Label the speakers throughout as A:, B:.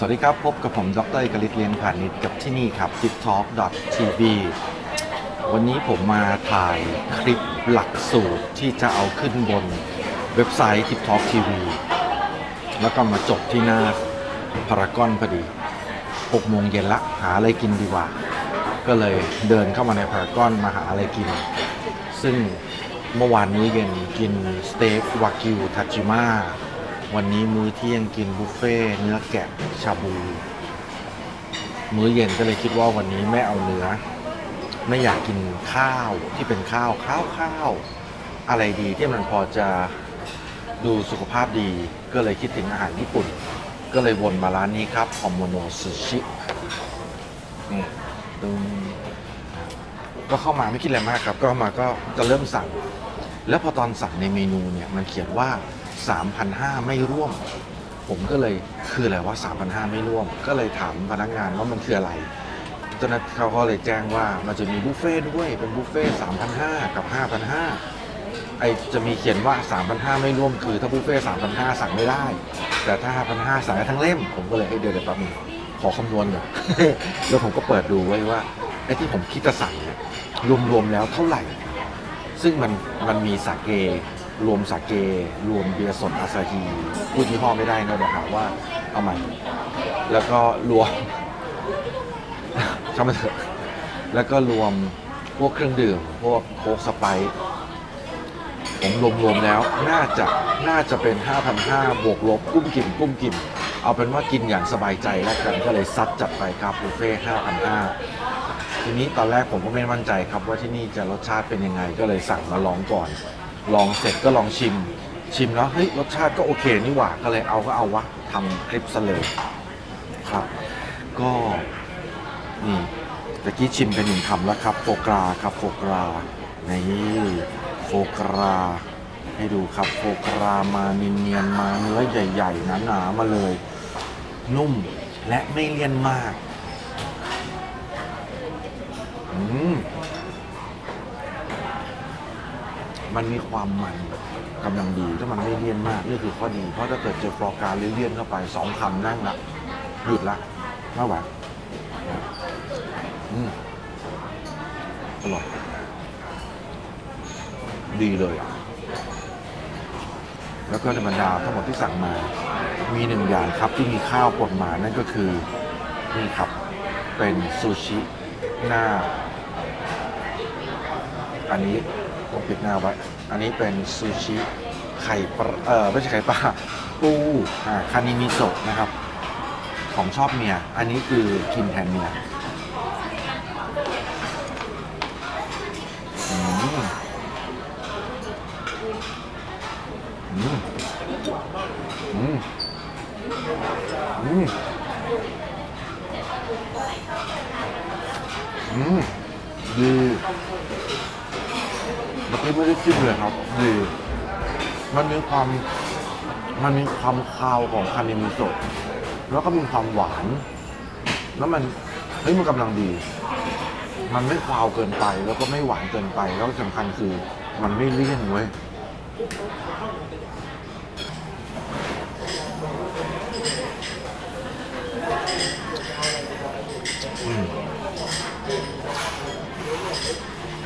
A: สวัสดีครับ พบกับผม ดรเอกลิศเลียงพาณิชย์กับที่นี่ครับ tiptalk.tv วันนี้ผมมาถ่ายคลิปหลักสูตรที่จะเอาขึ้นบนเว็บไซต์ tiptalk TV แล้วก็มาจบที่หน้าพารากอนพอดี6โมงเย็นละหาอะไรกินดีกว่า ก็เลยเดินเข้ามาในพารากอนมาหาอะไรกิน ซึ่งเมื่อวานนี้เย็นกินสเต็กวากิวทาจิมะ วันนี้มื้อเที่ยงกินบุฟเฟ่เนื้อแกะชาบู มื้อเย็นก็เลยคิดว่าวันนี้ไม่เอาเนื้อ ไม่อยากกินข้าวที่เป็นข้าวข้าวข้าวอะไรดีที่มันพอจะดูสุขภาพดี ก็เลยคิดถึงอาหารญี่ปุ่น ก็เลยวนมาร้านนี้ครับคอมโมโนซูชินี่ตึงก็เข้ามาไม่คิดอะไรมากครับ ก็มาก็จะเริ่มสั่ง แล้วพอตอนสั่งในเมนูเนี่ยมันเขียนว่า 3,500 ไม่ร่วม ผมก็เลยคืออะไรว่า 3,500 ไม่ร่วม ก็เลยถามพนักงานว่ามันคืออะไรเจ้าหน้าที่เขาก็เลยแจ้งว่ามันจะมีบุฟเฟ่ต์ด้วยเป็นบุฟเฟ่3,500 กับ 5,500 ไอจะมีเขียนว่า 3,500 ไม่ร่วมคือถ้าบุฟเฟ่ต์3,500 สั่งไม่ได้ แต่ถ้า 5,500 สั่งได้ทั้งเล่ม ผมก็เลยเอ้เดี๋ยวเดี๋ยวแป๊บนึงขอคำนวณก่อนแล้วผมก็เปิดดูไว้ว่าไอ้ที่ผมคิดจะสั่งเนี่ยรวมๆแล้วเท่าไหร่ ซึ่งมันมันมีสาเก รวมสาเก รวมเบียร์สดอาซาฮีพูดยี่ห้อไม่ได้นะเดี๋ยวหาว่าเอาใหม่ แล้วก็รวมช่างมันเถอะแล้วก็รวมพวกเครื่องดื่ม พวกโค้กสไปร์ผมรวมๆแล้ว น่าจะน่าจะเป็น 5,500บวกลบกุ้มกิ่มกุ้มกิ่มเอาเป็นว่ากินอย่างสบายใจแล้วกันก็เลยซัดจัดไปครับบุฟเฟ่5,500ทีนี้ตอนแรกผมก็ไม่มั่นใจครับว่าที่นี่จะรสชาติเป็นยังไงก็เลยสั่งมาลองก่อน ลองเสร็จก็ลองชิม ชิมแล้วเฮ้ยรสชาติก็โอเคนี่หว่าก็เลยเอาก็เอาวะทำคลิปซะเลยครับ ก็นี่ตะกี้ชิมไปหนึ่งคำแล้วครับ โฟกราครับโฟกรานี่โฟกราให้ดูครับโฟกรามาเนียนๆมาเนื้อใหญ่ๆหนาๆมาเลย นุ่มและไม่เลี่ยนมาก อืม มันมีความมันกำลังดีถ้ามันไม่เลี่ยนมากนี่คือข้อดี เพราะถ้าเกิดเจอฟลอการเลี่ยนเข้าไปสองคำนั่งละหยุดละไม่ไหวอืมอร่อย ดีเลยอะแล้วก็ในบรรดาทั้งหมดที่สั่งมา มีหนึ่งอย่างครับที่มีข้าวปนมานั่นก็คือนี่ครับเป็นซูชิหน้า อันนี้ผมปิดหน้าไว้ อันนี้เป็นซูชิไข่ปลาเออไม่ใช่ไข่ปลาปูอ่าคานิมิโซะนะครับ ของชอบเมีย อันนี้คือกินแทนเมียอืมอืมอืมอืมอืมดีเมื่อกี้ไม่ได้ จิ้มเลยครับดีมันมีความมันมีความคาวของคานิมิโซะแล้วก็มีความหวาน แล้วมันเฮ้ยมันกำลังดี มันไม่คาวเกินไป แล้วก็ไม่หวานเกินไป แล้วสำคัญคือ มันไม่เลี่ยนเว้ย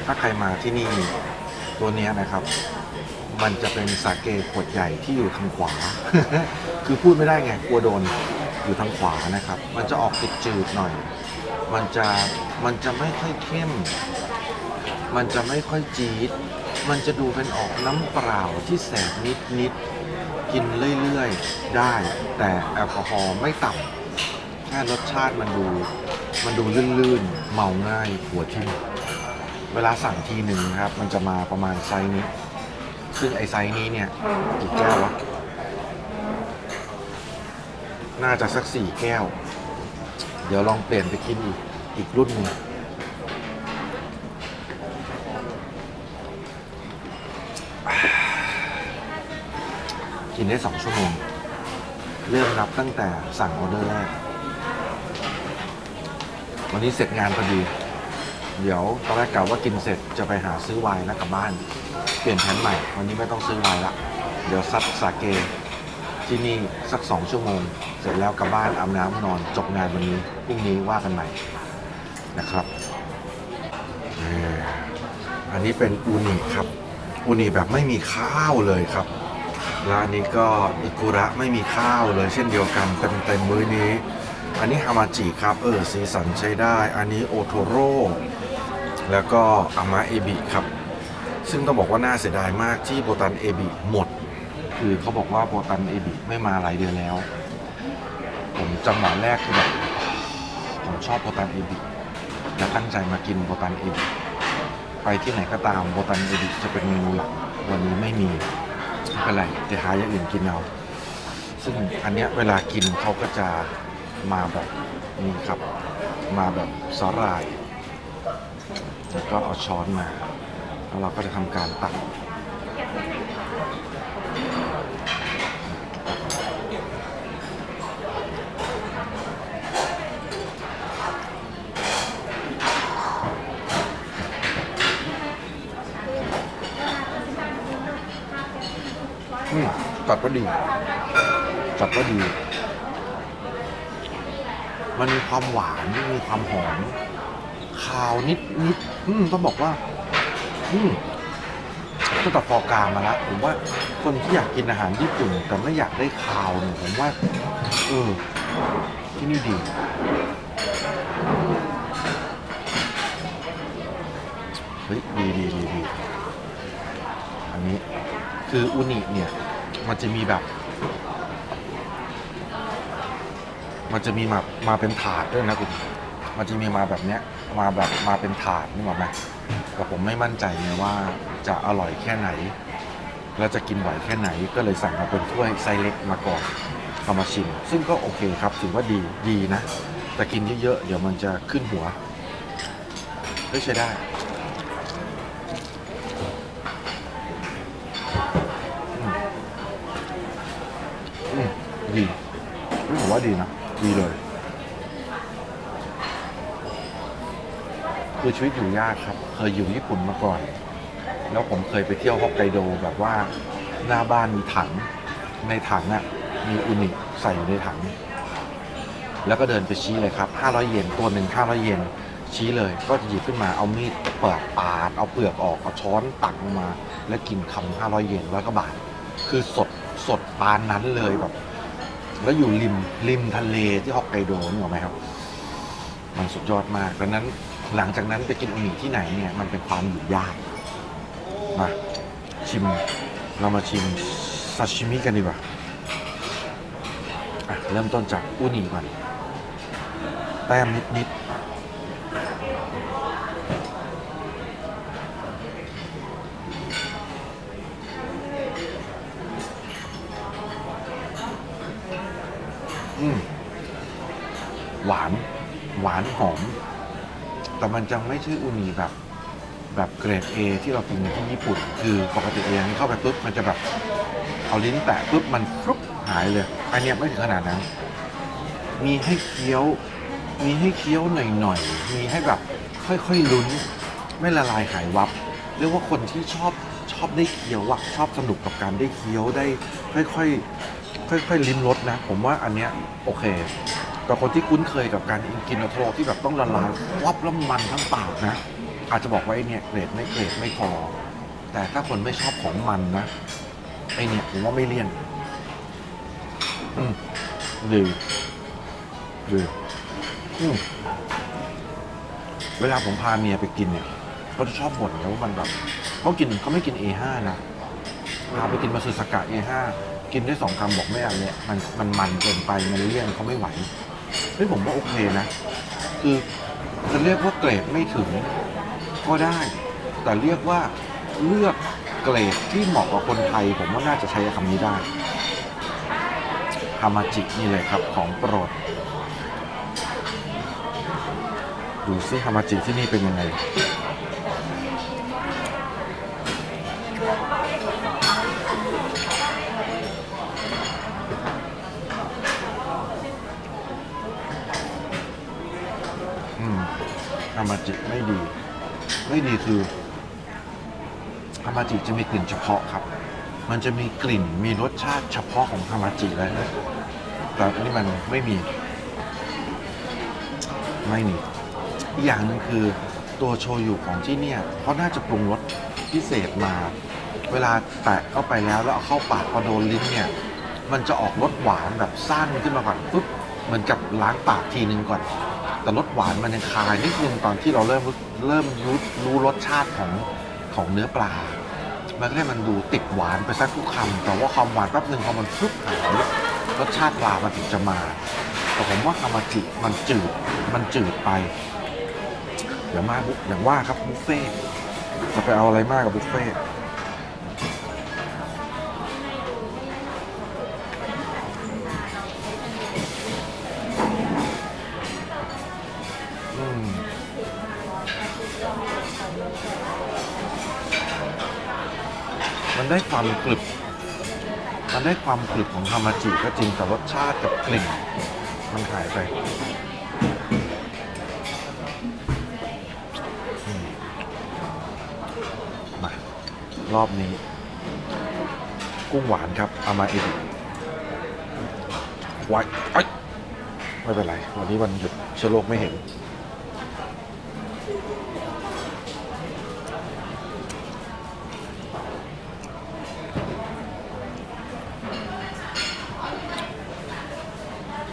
A: ถ้าใครมาที่นี่ ตัวนี้นะครับ มันจะเป็นสาเกขวดใหญ่ที่อยู่ทางขวา คือพูดไม่ได้ไงกลัวโดนอยู่ทางขวานะครับ มันจะออกติดจืดหน่อย มันจะมันจะไม่ค่อยเข้ม มันจะไม่ค่อยจี๊ด มันจะดูเป็นออกน้ำเปล่าที่แสบนิดนิดๆกินเรื่อยๆได้ แต่แอลกอฮอล์ไม่ต่ำแค่รสชาติมันดู มันดูลื่นๆ เมาง่ายหัวทิ่ม เวลาสั่งทีหนึ่งนะครับ มันจะมาประมาณไซส์นี้ ซึ่งไอไซส์นี้เนี่ยกี่แก้ววะน่าจะสักสี่แก้ว เดี๋ยวลองเปลี่ยนไปกินอีกอีกรุ่นหนึ่งกินได้สองชั่วโมง เริ่มนับตั้งแต่สั่งออเดอร์แรก วันนี้เสร็จงานพอดี เดี๋ยวตอนแรกกะว่ากินเสร็จจะไปหาซื้อไวน์แล้วกลับบ้าน เปลี่ยนแผนใหม่ วันนี้ไม่ต้องซื้อไวน์ละ เดี๋ยวซัดสาเกที่นี่สักสองชั่วโมง เสร็จแล้วกลับบ้านอาบน้ำนอนจบงานวันนี้พรุ่งนี้ว่ากันใหม่นะครับเอออันนี้เป็นอูนิครับ อูนิแบบไม่มีข้าวเลยครับร้านนี้ก็อิกุระไม่มีข้าวเลยเช่นเดียวกันเต็มเต็มมื้อนี้ อันนี้ฮามาจิครับ เออสีสันใช้ได้ อันนี้โอโทโร่ แล้วก็อามาเอบิครับ ซึ่งต้องบอกว่าน่าเสียดายมากที่โบตันเอบิหมด คือเขาบอกว่าโบตันเอบิไม่มาหลายเดือนแล้ว ผมจังหวะแรกคือแบบผมชอบโบตันเอบิและตั้งใจมากินโบตันเอบิไปที่ไหนก็ตามโบตันเอบิจะเป็นเมนูหลักวันนี้ไม่มีไม่เป็นไรเดี๋ยวหาอย่างอื่นกินเอาซึ่งอันเนี้ยเวลากินเขาก็จะมาแบบนี้ครับ มาแบบสาหร่าย แล้วก็เอาช้อนมา แล้วเราก็จะทำการตักอืมจัดก็ดีจัดก็ดี มันมีความหวาน มีความหอมาวนิดนิดอืมต้องบอกว่า อืมตั้งแต่ฟอร์กามาแล้วผมว่าคนที่อยากกินอาหารญี่ปุ่น แต่ไม่อยากได้คาวเนี่ยผมว่า เออ ที่นี่ดีเฮ้ยดีดีดีดีอันนี้คืออูนิเนี่ย มันจะมีแบบ มันจะมีมามาเป็นถาดด้วยนะคุณมันจะมีมาแบบเนี้ย มาแบบมาเป็นถาดนี่หรอไหมแต่ผมไม่มั่นใจไงว่าจะอร่อยแค่ไหน แล้วจะกินไหวแค่ไหนก็เลยสั่งมาเป็นถ้วยไซส์เล็กมาก่อนเอามาชิม ซึ่งก็โอเคครับถือว่าดีดีนะ แต่กินเยอะๆเดี๋ยวมันจะขึ้นหัวเฮ้ยใช้ได้ดีผมว่าดีนะ ดีเลย คือชีวิตอยู่ยากครับ เคยอยู่ญี่ปุ่นมาก่อน แล้วผมเคยไปเที่ยวฮอกไกโดแบบว่าหน้าบ้านมีถัง ในถังน่ะมีอุนิใส่อยู่ในถัง แล้วก็เดินไปชี้เลยครับ 500 เยนตัวหนึ่ง500 เยนชี้เลย ก็จะหยิบขึ้นมาเอามีดเปิดปาด เอาเปลือกออกเอาช้อนตักลงมา แล้วกินคำ500 เยนร้อยกว่าบาท คือสดสดปานนั้นเลยแบบ แล้วอยู่ริมริมทะเลที่ฮอกไกโดนี่หรอไหมครับ มันสุดยอดมากดังนั้น หลังจากนั้นไปกินอุนิที่ไหนเนี่ย มันเป็นความอยู่ยากมาชิม เรามาชิมซาชิมิกันดีกว่าอะเริ่มต้นจากอุนิก่อนแต้มนิดนิดๆ แต่มันจะไม่ใช่อูนิแบบ แบบเกรด A ที่เรากินกันที่ญี่ปุ่น คือปกติเองเข้าไปปุ๊บมันจะแบบเอาลิ้นแตะปุ๊บมันฟรุบหายเลย อันเนี้ยไม่ถึงขนาดนั้น มีให้เคี้ยว มีให้เคี้ยวหน่อยๆ มีให้แบบค่อยๆลุ้น ไม่ละลายหายวับ เรียกว่าคนที่ชอบชอบได้เคี้ยวอะชอบสนุกกับการได้เคี้ยวได้ค่อยๆค่อยๆลิ้มรสนะ ผมว่าอันเนี้ยโอเค แต่คนที่คุ้นเคยกับการกินโอโทโรที่แบบต้องละลายวับแล้วมันทั้งปากนะ อาจจะบอกว่าไอ้เนี่ยเกรดไม่เกรดไม่พอ แต่ถ้าคนไม่ชอบของมันนะไอเนี่ยผมว่าไม่เลี่ยน อืมดีดีอืมเวลาผมพาเมียไปกินเนี่ยเขาจะชอบบ่นนะว่ามันแบบเขากินเขาไม่กิน A5 นะพาไปกินมาซึสกะ A5 กินได้สองคำบอกไม่เอาเนี่ยมันมันมันเกินไปมันเลี่ยนเขาไม่ไหว เฮ้ยผมว่าโอเคนะ คือจะเรียกว่าเกรดไม่ถึงก็ได้ แต่เรียกว่าเลือกเกรดที่เหมาะกับคนไทย ผมว่าน่าจะใช้คำนี้ได้ฮามาจินี่เลยครับของโปรด ดูซิฮามาจิที่นี่เป็นยังไง ฮามาจิไม่ดี ไม่ดีคือฮามาจิจะมีกลิ่นเฉพาะครับ มันจะมีกลิ่นมีรสชาติเฉพาะของฮามาจิเลยนะแต่อันนี่มันไม่มี ไม่มีอีกอย่างหนึ่งคือตัวโชยุของที่เนี่ยเขาน่าจะปรุงรสพิเศษมา เวลาแตะเข้าไปแล้วแล้วเอาเข้าปากพอโดนลิ้นเนี่ย มันจะออกรสหวานแบบสั้นขึ้นมาก่อนปุ๊บเหมือนกับล้างปากทีนึงก่อน แต่รสหวานมันยังคายนิดนึงตอนที่เราเริ่มเริ่มรู้รู้รสชาติของของเนื้อปลา มันก็เลยมันดูติดหวานไปสักทุกคำแต่ว่าความหวานแป๊บหนึ่งพอมันฟึบหายรสชาติปลามันถึงจะมาแต่ผมว่าฮามาจิมันจืดมันจืดไปเดี๋ยวมาอย่างว่าครับบุฟเฟ่จะไปเอาอะไรมากกับบุฟเฟ่ ได้ความกรึบ มันได้ความกรึบของฮามาจิก็จริงแต่รสชาติกับกลิ่นมันหายไปมารอบนี้ กุ้งหวานครับเอามาเอ็ดไว้ไอยไม่เป็นไร วันนี้วันหยุดเชื้อโรคไม่เห็น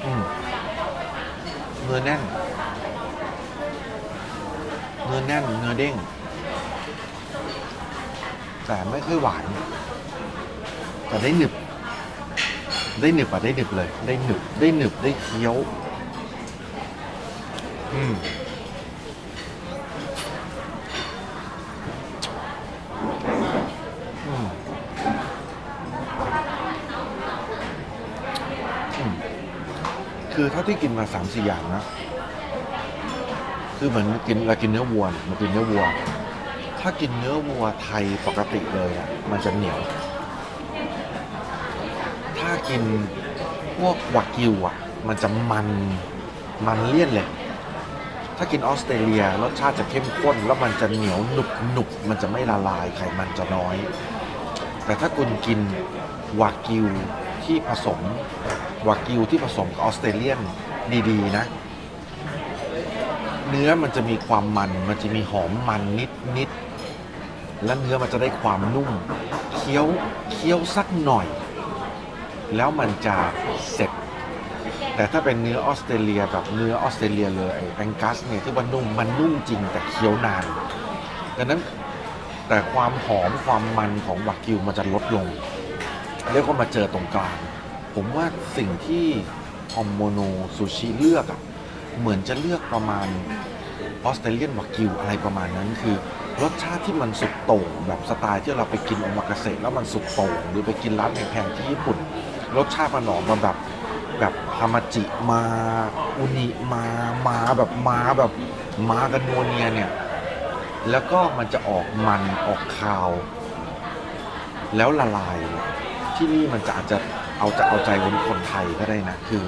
A: อืมเนื้ อแน่น เนื้อแน่น เนื้อเด้ง แต่ไม่ค่อยหวาน แต่ได้หนึบ ได้หนึบอะได้หนึบเลย ได้หนึบ ได้หนึบ ได้เคี้ยว อืมอืม คือเท่าที่กินมาสามสี่อย่างนะคือเหมือนกินเรากินเนื้อวัวเนี่ยมันกินเนื้อวัว ถ้ากินเนื้อวัวไทยปกติเลยอะมันจะเหนียว ถ้ากินพวกวากิวอะมันจะมันมันเลี่ยนเลย ถ้ากินออสเตรเลียรสชาติจะเข้มข้น แล้วมันจะเหนียวหนุบหนุบมันจะไม่ละลายไขมันจะน้อย แต่ถ้าคุณกินวากิวที่ผสม วากิวที่ผสมกับออสเตรเลียนดี ๆ นะ เนื้อมันจะมีความมันมันจะมีหอมมันนิดนิดๆและเนื้อมันจะได้ความนุ่มเคี้ยวเคี้ยวสักหน่อย แล้วมันจะเสร็จ แต่ถ้าเป็นเนื้อออสเตรเลียแบบเนื้อออสเตรเลียเลยไอ้แองกัสเนี่ยที่ว่านุ่มมันนุ่มจริงแต่เคี้ยวนานดังนั้นแต่ความหอมความมันของวากิวมันจะลดลงแล้วก็มาเจอตรงกลาง ผมว่าสิ่งที่ออมโมโนซูชิเลือกอะเหมือนจะเลือกประมาณออสเตรเลียนวากิวอะไรประมาณนั้นคือ รสชาติที่มันสุดโต่งแบบสไตล์ที่เราไปกินโอมากาเสะแล้วมันสุดโต่งหรือไปกินร้านแพงๆที่ญี่ปุ่น รสชาติมันออมาแบบแบบฮามาจิมาอุนิมามาแบบมาแบบมากันนัวเนียเนี่ยแล้วก็มันจะออกมันออกคาว แล้วละลาย ที่นี่มันจะอาจจะ เอาจะเอาใจคนคนไทยก็ได้นะ คือ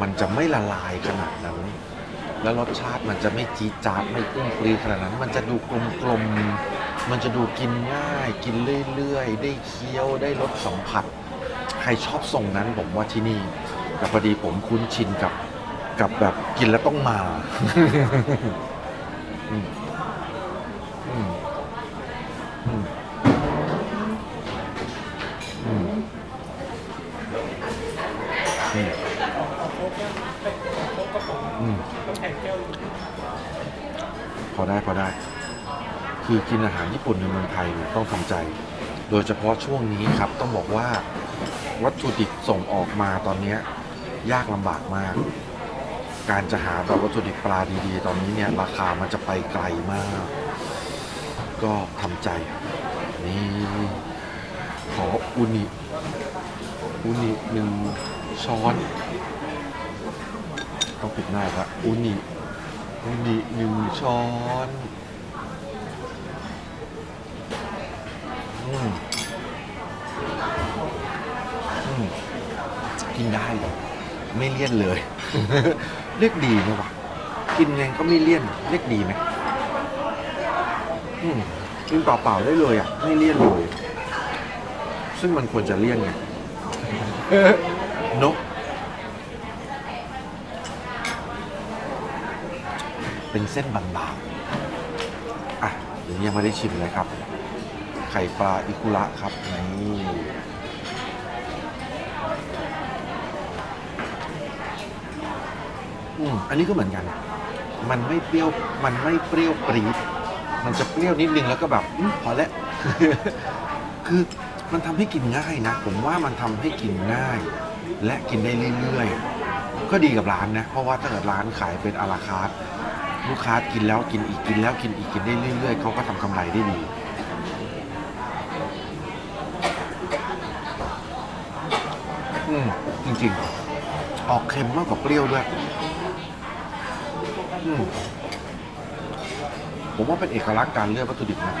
A: มันจะไม่ละลายขนาดนั้น แล้วรสชาติมันจะไม่จี๊ดจ๊าดไม่กุ้งปรีขนาดนั้น มันจะดูกลมๆมันจะดูกินง่าย กินเรื่อยๆ ได้เคี้ยวได้รสสัมผัส ใครชอบทรงนั้นผมว่าที่นี่แต่พอดีผมคุ้นชินกับกับแบบกินแล้วต้องมาอืมอืมอืม พอได้พอได้ คือกินอาหารญี่ปุ่นในเมืองไทยเนี่ยต้องทำใจ โดยเฉพาะช่วงนี้ครับต้องบอกว่าวัตถุดิบส่งออกมาตอนเนี้ยยากลำบากมาก การจะหาแบบวัตถุดิบปลาดีๆ ตอนนี้เนี่ยราคามันจะไปไกลมาก ก็ทำใจนี่ขออุนิอุนิหนึ่งช้อน ต้องปิดหน้าครับอุนิ อุนิหนึ่งช้อนอืมอืมกินได้เลยไม่เลี่ยนเลย เรียกดีนะวะกินไงก็ไม่เลี่ยน เรียกดีไหมอืมกินเปล่าๆได้เลยอะ ไม่เลี่ยนเลยซซึ่งมันควรจะเลี่ยงไงนก เป็นเส้นบางๆ อะเดี๋ยวยังไม่ได้ชิมเลยครับ ไข่ปลาอิคุระครับนี่อืมอันนี้ก็เหมือนกัน มันไม่เปรี้ยว มันไม่เปรี้ยวปรี๊ดมันจะเปรี้ยวนิดนึงแล้วก็แบบอมพอแล้ว คือมันทำให้กินง่ายนะ ผมว่ามันทำให้กินง่าย และกินได้เรื่อยๆ ก็ดีกับร้านนะ เพราะว่าถ้าเกิดร้านขายเป็นอาราคาร์ท ลูกค้ากินแล้วกินอีกกินแล้วกินอีกกินได้เรื่อยๆเขาก็ทำกำไรได้ดีอืมจริงๆ ออกเค็มมากกว่าเปรี้ยวด้วยอืมผมว่าเป็นเอกลักษณ์การเลือกวัตถุดิบนะ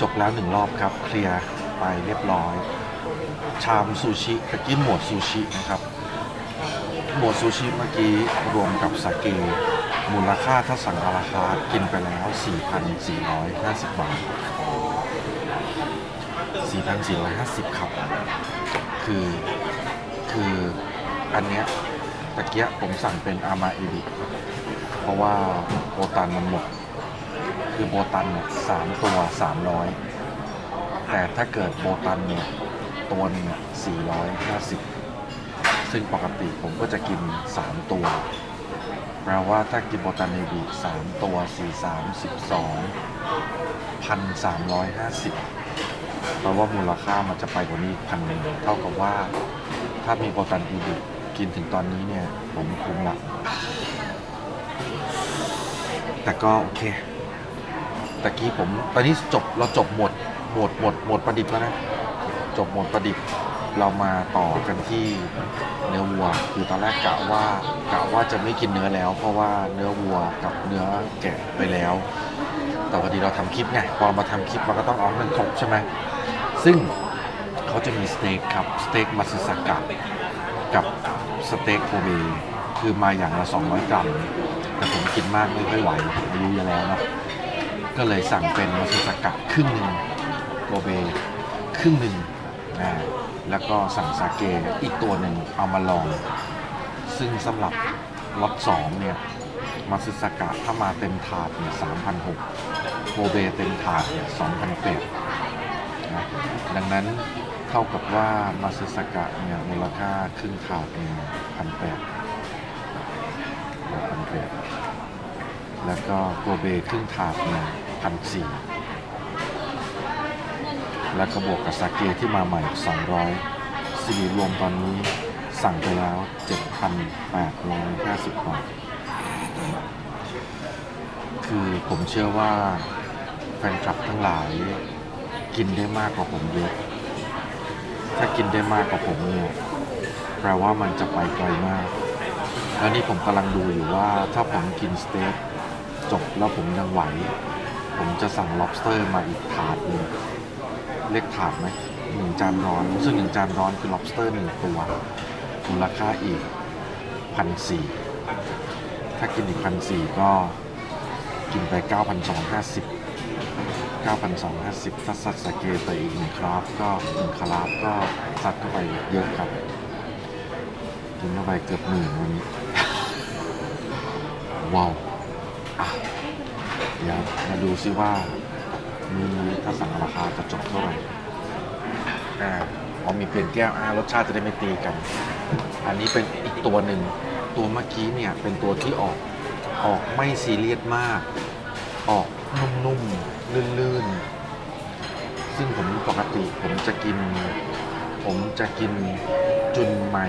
A: จบแล้วหนึ่งรอบครับ เคลียร์ไปเรียบร้อย ชามซูชิตะกี้หมวดซูชินะครับ หมวดซูชิเมื่อกี้รวมกับสาเกมูลค่าถ้าสั่งอาราคากินไปแล้ว 4,450 บาท 4,450 ครับ คือคืออันเนี้ยตะเกียผมสั่งเป็นอามาเอริเพราะว่าโบตันมันหมด คือโบตันเนี่ยสามตัวสามร้อยแต่ถ้าเกิดโบตันเนี่ยตัวนึงสี่ร้อยห้าสิบ ซึ่งปกติผมก็จะกินสามตัว แปลว่าถ้ากินโบตันเอริสามตัวสี่สามสิบสองพันสามร้อยห้าสิบแปลว่ามูลค่ามันจะไปกว่านี้พันหนึ่งเท่ากับว่าถ้ามีโปรตันอีดิกินถึงตอนนี้เนี่ย ผมคุ้มละ แต่ก็โอเคตะกี้ผม ตอนนี้จบเราจบหมดหมดหมดหมดประดิบแล้วนะ จบหมดประดิบ เรามาต่อกันที่ เนื้อวัว คือตอนแรกกะว่ากะว่าจะไม่กินเนื้อแล้ว เพราะว่าเนื้อวัวกับเนื้อแกะไปแล้ว แต่พอดีเราทำคลิปไงพอมาทำคลิปมันก็ต้องเอาให้มันครบใช่ไหมซึ่งเขาจะมีสเต็กครับสเต็กมัตสึสกะกับสเต็กโคเบคือมาอย่างละ 200 กรัม แต่ผมกินมากไม่ค่อยไหวอายุเยอะแล้วเนะก็เลยสั่งเป็นมัตสึสกะครึ่งหนึ่งโกเบครึ่งหนึ่งอ่า แล้วก็สั่งสาเกอีกตัวหนึ่งเอามาลอง ซึ่งสำหรับล็อตสองเนี่ยมัตสึสกะถ้ามาเต็มถาดเนี่ย3,600โกเบเต็มถาดเนี่ย2,800นะดังนั้นเท่ากับว่ามาซึสกะเนี่ยมูลค่าครึ่งถาดเนี่ยพันแปดพันแปดแล้วก็โกเบครึ่งถาดเนี่ยพันสี่ แล้วก็บวกกับสาเกที่มาใหม่ 200สิริรวมตอนนี้สั่งไปแล้ว 7,850 บาท คือผมเชื่อว่าแฟนคลับทั้งหลายกินได้มากกว่าผมเยอะ ถ้ากินได้มากกว่าผมเนี่ยแปลว่ามันจะไปไกลมาก แล้วนี่ผมกำลังดูอยู่ว่าถ้าผมกินสเต็กจบแล้วผมยังไหว ผมจะสั่ง lobster มาอีกถาดหนึ่ง เล็กถาดไหมหนึ่งจานร้อน ซึ่งหนึ่งจานร้อนคือ lobster หนึ่งตัวมูลค่าอีกพันสี่ถ้ากินอีกพันสี่ก็กินไป 9,250 9,250ถ้าซัดสาเกไปอีกหนึ่งคราฟก็หนึ่งคราฟก็ซัดเข้าไปเยอะครับกินเข้าไปเกือบหมื่นวันนี้ ว้าวอะเดี๋ยวมาดูซิว่า มีถ้าสั่งราคาจะจบเท่าไหร่อ่าพอมีเปลี่ยนแก้วอ่ารสชาติจะได้ไม่ตีกัน อันนี้เป็นอีกตัวหนึ่ง ตัวเมื่อกี้เนี่ยเป็นตัวที่ออกออกไม่ซีเรียสมาก ออกนุ่มๆลื่นๆ ซึ่งผมปกติผมจะกิน ผมจะกินจุนไม่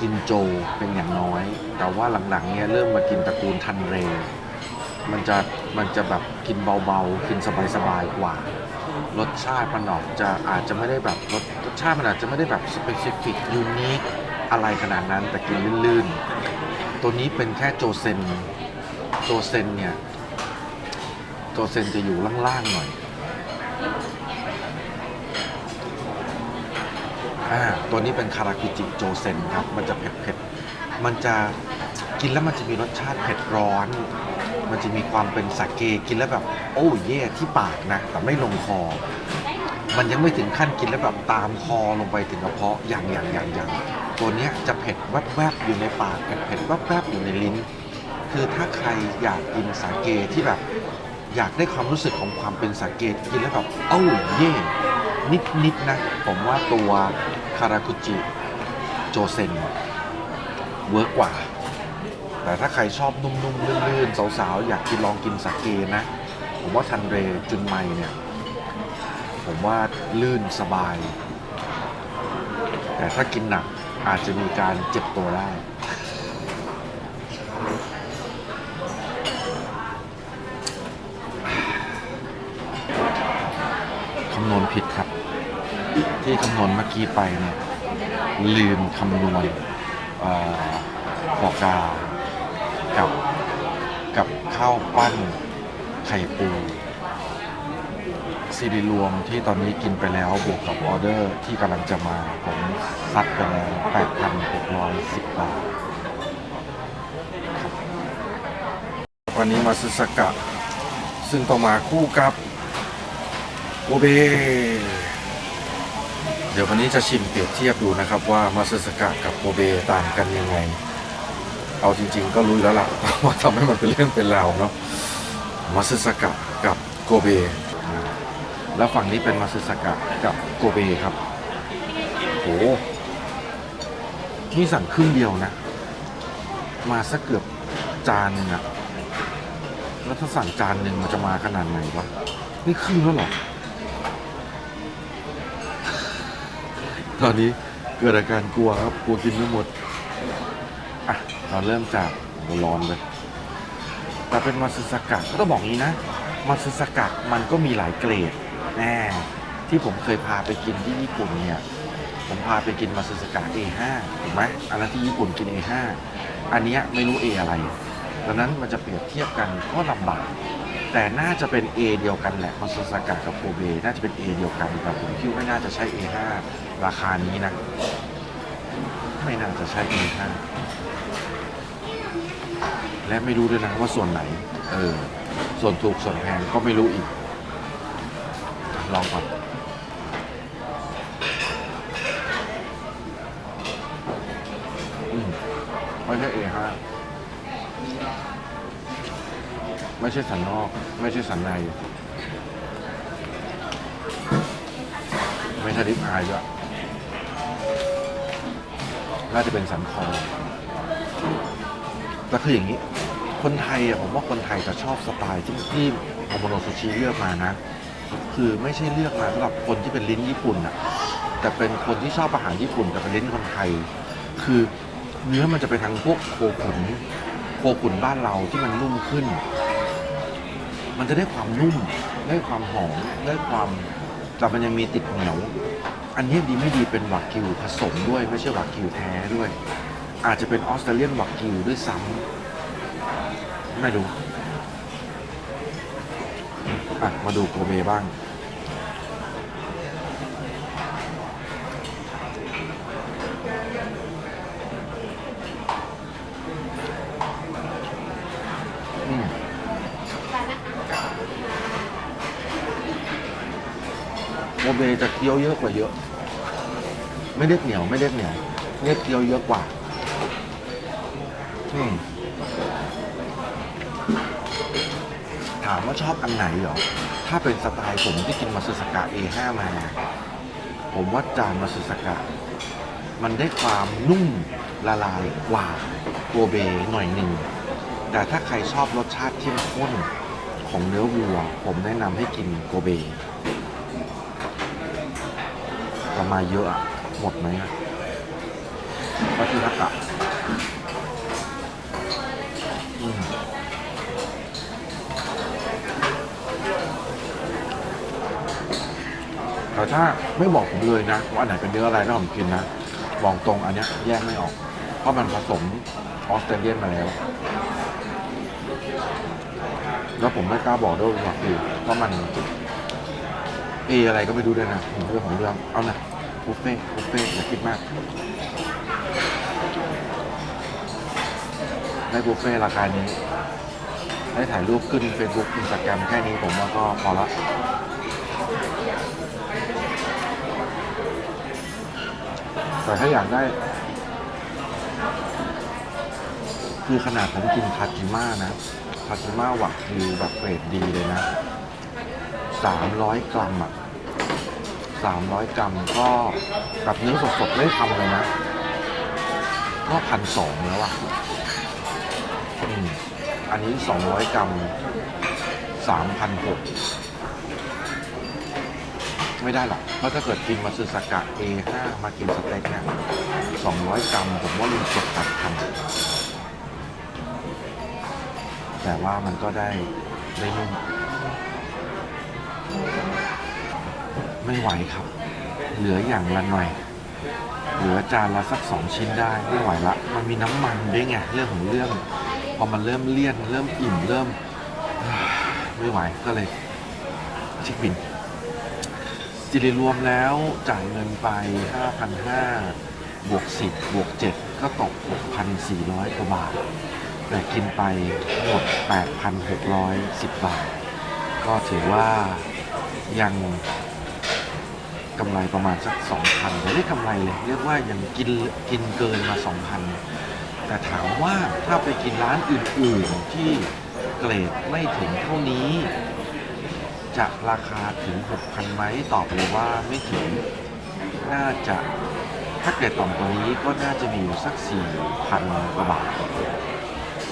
A: กินโจเป็นอย่างน้อย แต่ว่าหลังๆเนี้ยเริ่มมากินตระกูลทันเร มันจะมันจะแบบกินเบาๆ กินสบายๆกว่า รสชาติมันออกจะอาจจะไม่ได้แบบรสรสชาติมันอาจจะไม่ได้แบบสเปซิฟิกยูนิคอะไรขนาดนั้นแต่กินลื่นๆ ตัวนี้เป็นแค่โจเซนโจเซนเนี่ยโจเซนจะอยู่ล่างๆหน่อยอ่าตัวนี้เป็นคาราคุจิโจเซนครับ มันจะเผ็ดเผ็ดๆ มันจะกินแล้วมันจะมีรสชาติเผ็ดร้อน มันจะมีความเป็นสาเกกินแล้วแบบ โอ้เย่ที่ปากนะ แต่ไม่ลงคอ มันยังไม่ถึงขั้นกินแล้วแบบตามคอลงไปถึงกระเพาะอย่างอย่างอย่างอย่างตัวเนี้ยจะเผ็ดแวบๆอยู่ในปากเผ็ดๆแวบๆอยู่ในลิ้น คือถ้าใครอยากกินสาเกที่แบบ อยากได้ความรู้สึกของความเป็นสาเกกินแล้วแบบเอ้เย่นิดนิดๆนะผมว่าตัวคาราคุจิโจเซนเวิร์กกว่า แต่ถ้าใครชอบนุ่มๆลื่นๆสาวๆ อยากกินลองกินสาเกนะ ผมว่าทันเรจุนไมเนี่ย ผมว่าลื่นสบาย แต่ถ้ากินหนักอาจจะมีการเจ็บตัวได้คำนวณผิดครับ ที่คำนวณเมื่อกี้ไปเนี่ยลืมคำนวณเอ่อฟอกา กับกับข้าวปั้นไข่ปูซีรีรวมที่ตอนนี้กินไปแล้วบวกกับออเดอร์ที่กำลังจะมา ผมซัดไปแล้ว8,610 บาทครับวันนี้มาซึสกะ ซึ่งต้องมาคู่กับโกเบ เดี๋ยววันนี้จะชิมเปรียบเทียบดูนะครับว่ามาซึสกะกับโกเบต่างกันยังไง เอาจริง ๆ ก็รู้อยู่แล้วล่ะว่าทำให้มันเป็นเรื่องเป็นราวเนาะมาซึสกะกับโกเบ แล้วฝั่งนี้เป็นมาซึสกะกับโกเบครับโหนี่สั่งครึ่งเดียวนะ มาสักเกือบจานหนึงอะแล้วถ้าสั่งจานหนึ่งมันจะมาขนาดไหนวะนี่ครึ่งแล้วหรอ ตอนนี้เกิดอาการกลัวครับ กลัวกินไม่หมด เราเริ่มจากร้อนเลยแต่เป็นมาซึสกะก็ต้องบอกงี้นะมาซึสกะมันก็มีหลายเกรดแน่ที่ผมเคยพาไปกินที่ญี่ปุ่นเนี่ยผมพาไปกินมาซึสกะ A5 ถูกไหมอันนั้นที่ญี่ปุ่นกิน A5 อันนี้ไม่รู้ A อะไรดังนั้นมันจะเปรียบเทียบกันก็ลำบาก แต่น่าจะเป็น A เดียวกันแหละมาซึสกะกับโกเบน่าจะเป็น A เดียวกันแต่ผมคิดว่าไม่น่าจะใช่ A5 ราคานี้นะ ไม่น่าจะใช่ A5 และไม่รู้ด้วยนะว่าส่วนไหน เออ ส่วนถูกส่วนแพงก็ไม่รู้อีก ลองก่อนไม่ใช่ A5 ไม่ใช่สันนอก ไม่ใช่สันใน ไม่ใช่ดิฟอายด้วยน่าจะเป็นสันคอแต่คืออย่างนี้ คนไทยอะผมว่าคนไทยจะชอบสไตล์ที่ที่โอโมโนซูชิเลือกมานะ คือไม่ใช่เลือกมาสำหรับคนที่เป็นลิ้นญี่ปุ่นอะแต่เป็นคนที่ชอบอาหารญี่ปุ่นแต่เป็นลิ้นคนไทย คือเนื้อมันจะไปทางพวกโคขุนโคขุนบ้านเราที่มันนุ่มขึ้น มันจะได้ความนุ่ม ได้ความหอม ได้ความแต่มันยังมีติดเหนียว อันนี้ดีไม่ดีเป็นวากิวผสมด้วยไม่ใช่วากิวแท้ด้วย อาจจะเป็นออสเตรเลียนวากิวด้วยซ้ำ ไม่รู้อะมาดูโกเบบ้าง อืมโกเบจะเคี้ยวเยอะกว่าเยอะ ไม่เรียกเหนียวไม่เรียกเหนียวเรียกเคี้ยวเยอะกว่า อืม ถามว่าชอบอันไหนเหรอ ถ้าเป็นสไตล์ผมที่กินมาซึสกะ A5 มา ผมว่าจานมาซึสกะ มันได้ความนุ่มละลายกว่าโกเบหน่อยหนึ่ง แต่ถ้าใครชอบรสชาติเข้มข้นของเนื้อวัว ผมแนะนำให้กินโกเบแต่มาเยอะอะหมดไหมอะก็คือฮักกะอืม แต่ถ้าไม่บอกผมเลยนะว่าอันไหนเป็นเนื้ออะไรแล้วผมกินนะบอกตรงอันเนี้ยแยกไม่ออก เพราะมันผสมออสเตรเลียนมาแล้ว แล้วผมไม่กล้าบอกด้วยว่าคือว่าะมันเออะไรก็ไม่รู้ด้วยนะเรื่องของเรื่องเอานะบุฟเฟ่บุฟเฟ่อย่าคิดมากได้บุฟเฟ่ราคานี้ ได้ถ่ายรูปขึ้น Facebook Instagram แค่นี้ผมว่าก็พอละ แต่ถ้าอยากได้ คือขนาดผมกินคาจิม่านะคาจิม่าหวักคือแบบเกรดดีเลยนะสามร้อยกรัมอะสามร้อยกรัมก็กับเนื้อสดๆไม่ได้ทำเลยนะ ก็พันสองแล้วอะอันนี้สองร้อยกรัมสามพันหก ไม่ได้หรอกเพราะถ้าเกิดกินมาซึสากะ A5 มากินสเต็กเนี่ยสองร้อยกรัม ผมว่าลืมเก็บตัดพันแต่ว่ามันก็ได้ได้นุ่มไม่ไหวครับ เหลืออย่างละหน่อย เหลือจานละสักสองชิ้นได้ไม่ไหวละ มันมีน้ำมันด้วยไงเรื่องของเรื่อง พอมันเริ่มเลี่ยน เริ่มอิ่มเริ่ม ไม่ไหวก็เลยช็คบิน จิริรวมแล้วจ่ายเงินไป 5,500 บวก 10 บวก 7 ก็ตก 6,400 กว่าบาท แต่กินไปหมด 8,610 บาท ก็ถือว่ายังกำไรประมาณสัก 2,000แต่ไม่กำไรเลย เรียกว่ายังกินกินเกินมา 2,000 แต่ถามว่าถ้าไปกินร้านอื่นๆที่เกรดไม่ถึงเท่านี้ จะราคาถึง 6,000ไหมตอบเลยว่าไม่ถึง น่าจะถ้าเกิดต่ำกว่านี้ก็น่าจะมีอยู่สัก 4,000กว่าบาท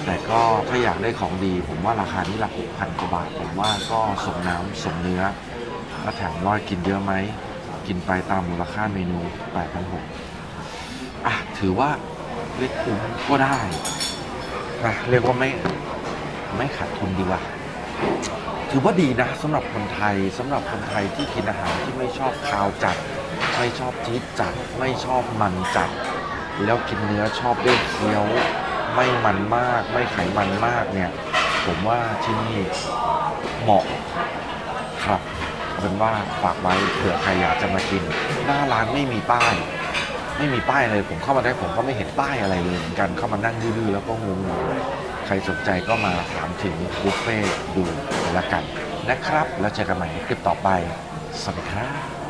A: แต่ก็ถ้าอยากได้ของดี ผมว่าราคานี้หลัก 6,000กว่าบาท ผมว่าก็สมน้ำสมเนื้อ แล้วแถามว่ากินเยอะไหม กินไปตามมูลค่าเมนู 8,600อะ ถือว่าเรียกคุ้มก็ได้นะเรียกว่าไม่ไม่ขาดทุนดีกว่า ถือว่าดีนะสำหรับคนไทยสำหรับคนไทยที่กินอาหารที่ไม่ชอบคาวจัด ไม่ชอบจี๊ดจัด ไม่ชอบมันจัด แล้วกินเนื้อชอบได้เคี้ยว ไม่มันมาก ไม่ไขมันมากเนี่ย ผมว่าที่นี่เหมาะครับเอาเป็นว่าฝากไว้เผื่อใครอยากจะมากิน หน้าร้านไม่มีป้าย ไม่มีป้ายเลยผมเข้ามาได้ผมก็ไม่เห็นป้ายอะไรเลยเหมือนกันเข้ามานั่งดื้อๆแล้วก็งงๆ ใครสนใจก็มาถามถึงบุฟเฟ่ดูแล้วกันนะครับ แล้วเจอกันใหม่ในคลิปต่อไป สวัสดีครับ